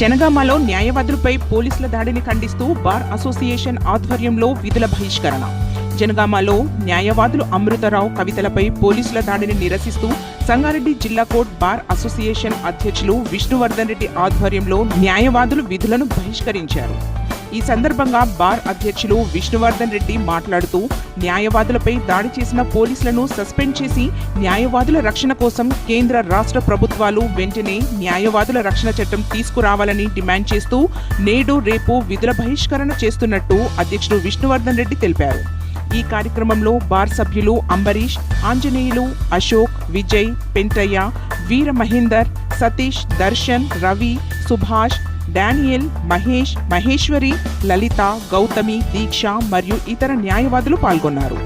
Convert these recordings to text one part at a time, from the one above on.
జనగామలో న్యాయవాదులపై పోలీసుల దాడిని ఖండిస్తూ బార్ అసోసియేషన్ ఆధ్వర్యంలో విధుల బహిష్కరణ. జనగామలో న్యాయవాదులు అమృతరావు కవితలపై పోలీసుల దాడిని నిరసిస్తూ సంగారెడ్డి జిల్లా కోర్ట్ బార్ అసోసియేషన్ అధ్యక్షులు విష్ణువర్ధన్ రెడ్డి ఆధ్వర్యంలో న్యాయవాదులు విధులను బహిష్కరించారు. ఈ సందర్భంగా బార్ అధ్యక్షులు విష్ణువర్ధన్ రెడ్డి మాట్లాడుతూ న్యాయవాదులపై దాడి చేసిన పోలీసులను సస్పెండ్ చేసి న్యాయవాదుల రక్షణ కోసం కేంద్ర రాష్ట్ర ప్రభుత్వాలు వెంటనే న్యాయవాదుల రక్షణ చట్టం తీసుకురావాలని డిమాండ్ చేస్తూ నేడు రేపు విధుల బహిష్కరణ చేస్తున్నట్టు అధ్యక్షుడు విష్ణువర్ధన్ రెడ్డి తెలిపారు. ఈ కార్యక్రమంలో బార్ సభ్యులు అంబరీష్ ఆంజనేయులు అశోక్ విజయ్ పెంటయ్య వీర మహేందర్ సతీష్ దర్శన్ రవి సుభాష్ డానియల్ మహేష్ మహేశ్వరి లలిత గౌతమి దీక్ష మరియు ఇతర న్యాయవాదులు పాల్గొన్నారు.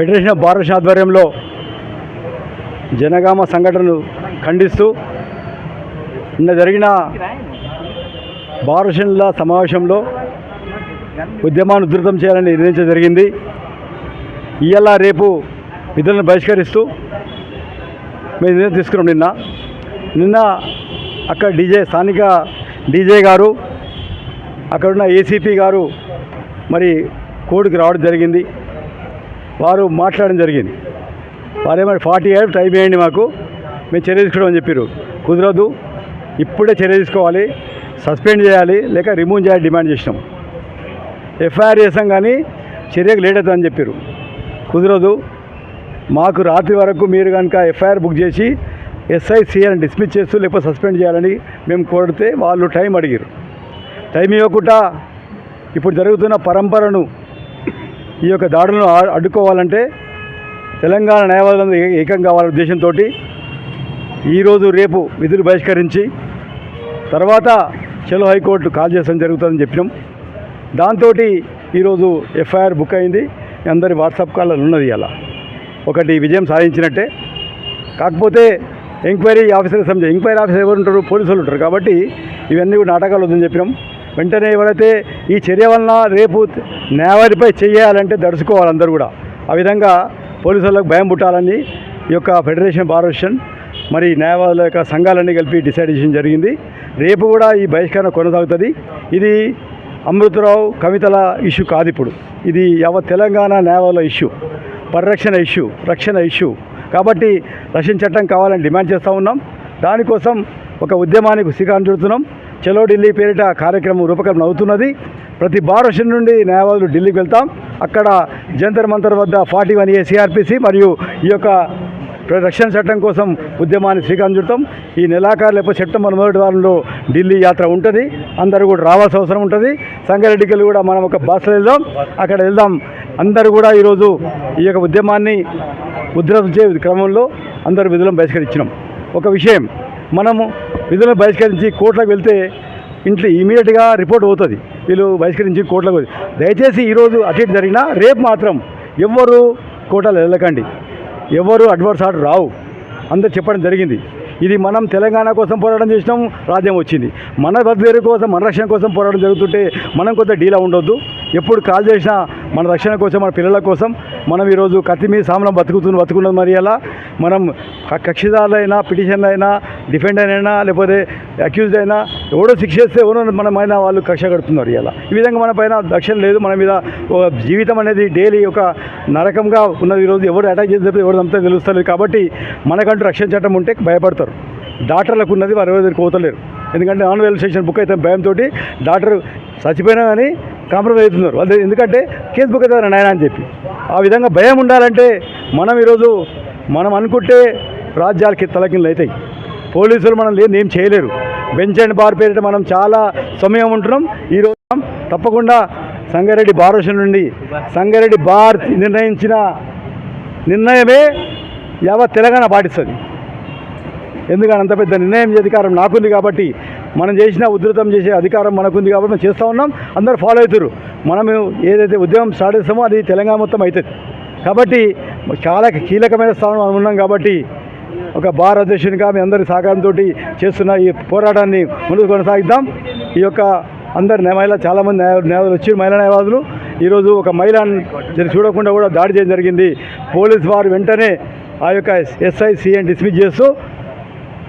ఫెడరేషన్ ఆఫ్ భారత ఆధ్వర్యంలో జనగామ సంఘటనను ఖండిస్తూ నిన్న జరిగిన భారతల సమావేశంలో ఉద్యమాన్ని ఉధృతం చేయాలని నిర్ణయించడం జరిగింది. ఇవాళ రేపు విధులను బహిష్కరిస్తూ మేము నిర్ణయం తీసుకున్నాం నిన్న. నిన్న అక్కడ డీజే స్థానిక డీజే గారు అక్కడున్న ఏసీపీ గారు మరి కోర్టుకి రావడం జరిగింది. వారు మాట్లాడడం జరిగింది. వారేమో ఫార్టీ ఇయర్ టైం వేయండి మాకు. మేము చర్య తీసుకోవడం చెప్పారు కుదరదు. ఇప్పుడే చర్య తీసుకోవాలి. సస్పెండ్ చేయాలి. లేక రిమూవ్ చేయాలి డిమాండ్ చేసినాం. ఎఫ్ఐఆర్ చేసాం కానీ చర్యకు లేట్ అవుతుందని చెప్పారు కుదరదు. మాకు రాత్రి వరకు మీరు కనుక ఎఫ్ఐఆర్ బుక్ చేసి ఎస్ఐ ఎస్ఐసిఆర్ని డిస్మిస్ చేస్తూ లేకపోతే సస్పెండ్ చేయాలని మేము కోరితే వాళ్ళు టైం అడిగారు టైం ఇవ్వకుండా ఇప్పుడు జరుగుతున్న పరంపరను ఈ యొక్క దాడులను అడ్డుకోవాలంటే తెలంగాణ న్యాయవాదులందరూ ఏ- ఏకం కావాలనే ఉద్దేశంతో ఈరోజు రేపు విధులు బహిష్కరించి తర్వాత చెలో హైకోర్టు కాల్ చేస్తాం జరుగుతుందని చెప్పినాం. దాంతో ఈరోజు ఎఫ్ఐఆర్ బుక్ అయింది. అందరి వాట్సాప్ కాల్లో ఉన్నది అలా ఒకటి విజయం సాధించినట్టే. కాకపోతే ఎంక్వైరీ ఆఫీసర్ సంబంధించి ఎంక్వైరీ ఆఫీసర్ ఎవరు ఉంటారు? పోలీసులు ఉంటారు కాబట్టి ఇవన్నీ కూడా నాటకాలు వద్దని చెప్పినాం. వెంటనే ఎవరైతే ఈ చర్య వలన రేపు న్యాయవాదిపై చేయాలంటే దడుచుకోవాలి అందరూ కూడా. ఆ విధంగా పోలీసులకు భయం పుట్టాలని ఈ యొక్క ఫెడరేషన్ బార్ మరి న్యాయవాదుల యొక్క సంఘాలన్నీ కలిపి డిసైడ్ చేయడం జరిగింది. రేపు కూడా ఈ బహిష్కరణ కొనసాగుతుంది. ఇది అమృతరావు కవితల ఇష్యూ కాదు ఇప్పుడు. ఇది యావత్ తెలంగాణ న్యాయవాదుల ఇష్యూ పరిరక్షణ ఇష్యూ రక్షణ ఇష్యూ. కాబట్టి రక్షణ చట్టం కావాలని డిమాండ్ చేస్తూ ఉన్నాం. దానికోసం ఒక ఉద్యమానికి శ్రీకారం చుడుతున్నాం. చలో ఢిల్లీ పేరిట కార్యక్రమం రూపకల్పన అవుతున్నది. ప్రతి భారత నుండి న్యాయవాదులు ఢిల్లీకి వెళ్తాం. అక్కడ జంతర్ మంతర్ వద్ద ఫార్టీ వన్ ఏ సిఆర్పిసి మరియు ఈ యొక్క రక్షణ చట్టం కోసం ఉద్యమాన్ని శ్రీకారం చుడతాం ఈ నెలాఖరు లేకపోతే సెప్టెంబర్ మొదటి వారంలో ఢిల్లీ యాత్ర ఉంటుంది. అందరూ కూడా రావాల్సిన అవసరం ఉంటుంది. సంగారెడ్డికి కూడా మనం ఒక బస్సులో వెళ్దాం. అక్కడ వెళ్దాం. అందరూ కూడా ఈరోజు ఈ యొక్క ఉద్యమాన్ని ఉధృతించే క్రమంలో అందరూ విధులను బహిష్కరించినాం. ఒక విషయం. మనము విధులను బహిష్కరించి కోర్టులకు వెళ్తే ఇంట్లో ఇమీడియట్గా రిపోర్ట్ అవుతుంది వీళ్ళు బహిష్కరించి కోర్టులకు దయచేసి ఈరోజు అటు ఇటు జరిగినా రేపు మాత్రం ఎవ్వరు కోర్టులు వెళ్ళకండి. ఎవరు అడ్వర్స్ ఆర్డర్ రావు. అందరు చెప్పడం జరిగింది. ఇది మనం తెలంగాణ కోసం పోరాటం చేసినాం రాజ్యం వచ్చింది. మన బతుకు కోసం మన రక్షణ కోసం పోరాటం జరుగుతుంటే మనం కొంత డీలా ఉండొద్దు. ఎప్పుడు కాల్ చేసినా మన రక్షణ కోసం మన పిల్లల కోసం. మనం ఈరోజు కత్తి మీద సామలం బతుకుతున్న బతుకున్నది మరి అలా. మనం కక్షిదారులైనా పిటిషన్లు అయినా డిఫెండ్ అయినా లేకపోతే అక్యూజ్డ్ అయినా ఎవడో శిక్ష చేస్తే ఎవరో మన పైన వాళ్ళు కక్ష కడుతున్నారు ఇలా. ఈ విధంగా మన పైన రక్షణ లేదు. మన మీద ఒక జీవితం అనేది డైలీ ఒక నరకంగా ఉన్నది. ఈరోజు ఎవరు అటాక్ చేస్తే ఎవరు అంతా తెలుస్తలేదు. కాబట్టి మనకంటూ రక్షణ చట్టం ఉంటే భయపడతారు. డాక్టర్లకు ఉన్నది వారు ఎవరు కోతలేరు. ఎందుకంటే నాన్ వెలిఫికేషన్ బుక్ అయితే భయంతో డాక్టర్ చచ్చిపోయినా కానీ కాంప్రమైజ్ అవుతున్నారు. వాళ్ళు ఎందుకంటే కేసు బుక్ అవుతారు నాయన అని చెప్పి. ఆ విధంగా భయం ఉండాలంటే మనం ఈరోజు మనం అనుకుంటే రాజ్యాలకి తలకిందులు అవుతాయి. పోలీసులు మనం లేదు ఏం చేయలేరు. బెంచ్ అండ్ బార్ పేరిట మనం చాలా సమయం ఉంటున్నాం. ఈరోజు తప్పకుండా సంగారెడ్డి బారోషన్ నుండి సంగారెడ్డి బార్ నిర్ణయించిన నిర్ణయమే యావత్ తెలంగాణ పాటిస్తుంది. ఎందుకంటే అంత పెద్ద నిర్ణయం అధికారం నాకుంది కాబట్టి మనం చేసిన ఉధృతం చేసే అధికారం మనకుంది కాబట్టి మనం చేస్తూ ఉన్నాం. అందరూ ఫాలో అవుతారు మనం ఏదైతే ఉద్యమం స్టార్ట్ చేస్తామో అది తెలంగాణ మొత్తం అవుతుంది కాబట్టి చాలా కీలకమైన స్థానం మనం ఉన్నాం కాబట్టి ఒక బార్ అధ్యక్షునిగా మీ అందరి సహకారంతో చేస్తున్న ఈ పోరాటాన్ని ముందుకు కొనసాగిద్దాం. ఈ యొక్క అందరు మహిళ చాలామంది న్యాయ న్యాయవాదులు వచ్చి మహిళా న్యాయవాదులు. ఈరోజు ఒక మహిళను చూడకుండా కూడా దాడి చేయడం జరిగింది. పోలీస్ వారు వెంటనే ఆ యొక్క ఎస్ఐ సిఎన్ డిస్మిస్ చేస్తూ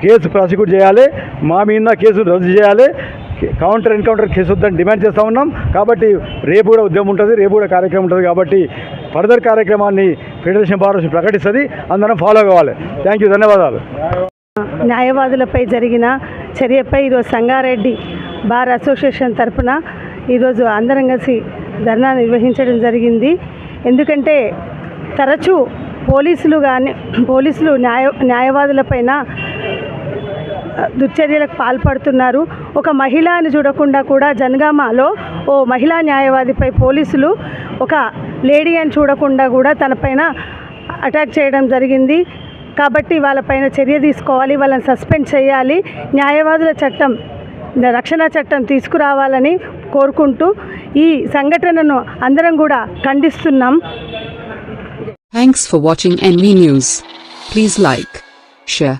కేసు ప్రాసిక్యూట్ చేయాలి. మా మీద కేసు రద్దు చేయాలి. కౌంటర్ ఎన్కౌంటర్ కేసు వద్దని డిమాండ్ చేస్తూ ఉన్నాం. కాబట్టి రేపు కూడా ఉద్యమం ఉంటుంది. రేపు కూడా కార్యక్రమం ఉంటుంది కాబట్టి ఫర్దర్ కార్యక్రమాన్ని ఫెడరేషన్ బార్ ప్రకటిస్తుంది. అందరం ఫాలో కావాలి. Thank you. ధన్యవాదాలు. న్యాయవాదులపై జరిగిన చర్యపై ఈరోజు సంగారెడ్డి బార్ అసోసియేషన్ తరఫున ఈరోజు అందరం కలిసి ధర్నా నిర్వహించడం జరిగింది. ఎందుకంటే తరచూ పోలీసులు కానీ పోలీసులు న్యాయ న్యాయవాదులపైన దుర్చర్యలకు దుశ్చర్యలకు పాల్పడుతున్నారు. ఒక మహిళని చూడకుండా కూడా జనగామలో ఓ మహిళా న్యాయవాదిపై పోలీసులు ఒక లేడీ అని చూడకుండా కూడా తనపైన అటాక్ చేయడం జరిగింది. కాబట్టి వాళ్ళపైన చర్య తీసుకోవాలి వాళ్ళని సస్పెండ్ చేయాలి న్యాయవాదుల చట్టం రక్షణ చట్టం తీసుకురావాలని కోరుకుంటూ ఈ సంఘటనను అందరం కూడా ఖండిస్తున్నాం. Thanks for watching NV news please like share